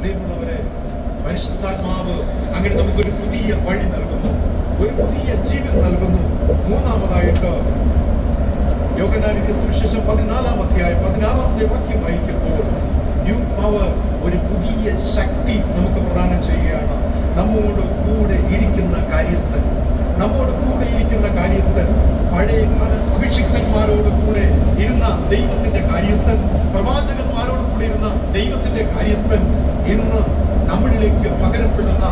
പ്രിയമുള്ളവരെ പരിശുദ്ധാത്മാവ് അങ്ങനെ നമുക്കൊരു പുതിയ വഴി നൽകുന്നു. ഒരു പുതിയ ജീവൻ നൽകുന്നു. മൂന്നാമതായിട്ട് യോഗനാനിധി സുവിശേഷം പതിനാലാം അധ്യായം പതിനാറാമത്തെ വാക്യം വഹിക്കുമ്പോൾ ന്യൂ പവർ ഒരു പുതിയ ശക്തി നമുക്ക് പ്രദാനം ചെയ്യുകയാണ്. നമ്മോട് കൂടെ ഇരിക്കുന്ന കാര്യസ്ഥൻ നമ്മോട് കൂടെ ഇരിക്കുന്ന കാര്യസ്ഥൻ പഴയ അഭിഷിക്തന്മാരോട് കൂടെ ഇരുന്ന ദൈവത്തിന്റെ കാര്യസ്ഥൻ പ്രവാചകൻ കൂടെ ഇരുന്ന ദൈവത്തിന്റെ കാര്യസ്ഥൻ ഇന്ന് നമ്മളിലേക്ക് പകരപ്പെടുന്ന